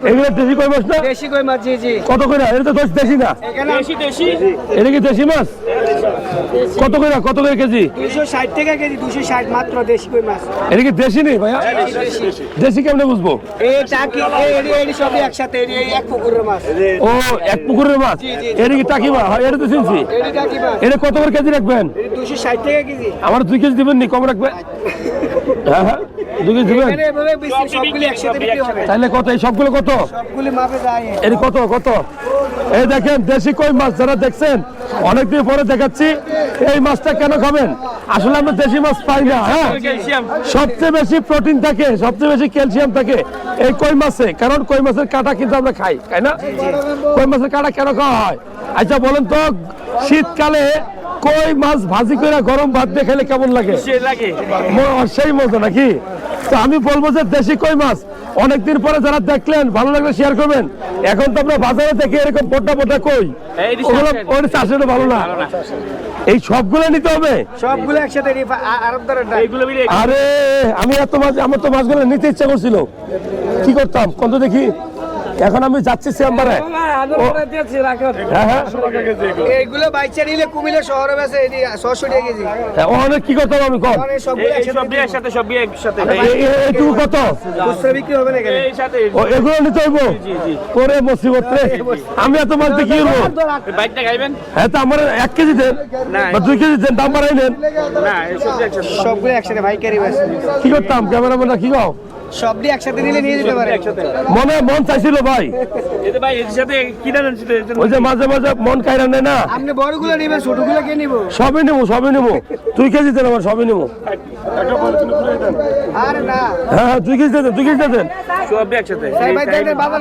এগুলো দেশি কই মাছ না? দেশি কই মাছ জি জি। কত করে এটা তো দেশি না? দেশি দেশি। এটা কি দেশি মাছ? কত করে কত করে কেজি? দুশো ষাট টাকা কেজি দুশো ষাট মাত্র দেশি কই মাছ। এটা কি দেশি নেই ভাইয়া? দেশি কেমনে বুঝব? এই টাকি এই এডি এডি সবই একসাথে এই এক পুকুরের মাছ। ও এক পুকুরের মাছ? এটা কি টাকি মাছ? হয় এটা তো চিনছি। এডি টাকি মাছ। এটা কত করে কেজি রাখবেন? এডি দুশো ষাট টাকা কেজি। আমার দুই কেজি দিবেন নি কম রাখবেন? হ্যাঁ হ্যাঁ। দুই দিবেন এখানে এভাবে সবগুলি একসাথে বিক্রি হবে। তাহলে কত? এই সবগুলো কত? সবগুলি মাপে যায়। এর কত কত? এই দেখেন দেশি কই মাছ যারা দেখছেন অনেকদিন পরে দেখাচ্ছি এই মাছটা কেন খাবেন? আসলে আমরা দেশি মাছ পাই না হ্যাঁ? সবচেয়ে বেশি প্রোটিন থাকে সবচেয়ে বেশি ক্যালসিয়াম থাকে এই কই মাছে কারণ কই মাছের কাঁটা কিন্তু আমরা খাই তাই না? কই মাছের কাঁটা কেন খাওয়া হয়? আচ্ছা বলেন তো শীতকালে কই মাছ ভাজি করে গরম ভাত দিয়ে খেলে কেমন লাগে? সেই মতো নাকি? তো আমি বলব যে দেশি কই মাছ অনেকদিন পরে যারা দেখলেন ভালো লাগলে শেয়ার করবেন। এখন তো আমরা বাজারে দেখি এরকম পোটা পোটা কই। ওগুলো ওই চাষের ভালো না। এই সবগুলো নিতে হবে? সবগুলো একসাথে আরে আমি এত মাছ আমার তো মাছগুলো নিতে ইচ্ছা করছিল। কি করতাম? কত দেখি? এখন আমি যাচ্ছি চেম্বারে। হ্যাঁ হ্যাঁ এইগুলো বাইচা নিলে কুমিল্লা শহরে বেছে ছশো টাকা কেজি। হ্যাঁ, কি করতাম আমি কম? একসাথে এইটুকু কত? বিক্রি হবে না এগুলো নিতে হইব? ওরে মুসিবত। রে আমি এত দিয়ে কি করব? হ্যাঁ তো আমার এক কেজি দেন। বা দুই কেজি দেন দাম বাড়াই নেন। সবগুলো একসাথে। বেছে কি করতাম? ক্যামেরাম্যানরা কি গাও সবটি একসাথে নিলে নিয়ে যেতে পারে। মনে মন চাইছিল ভাই। ওই যে মাঝে মাঝে মন কাইরা নেয় না? আপনি বড়গুলো নেবেন ছোটগুলো কে নিব? সবই নেব সবই নেব। তুই কেজি দেন আমার? সবই নেব। আর না। হ্যাঁ তুই দুই কেজি দেন দুই কেজি দেন ভাই দেখেন বাবা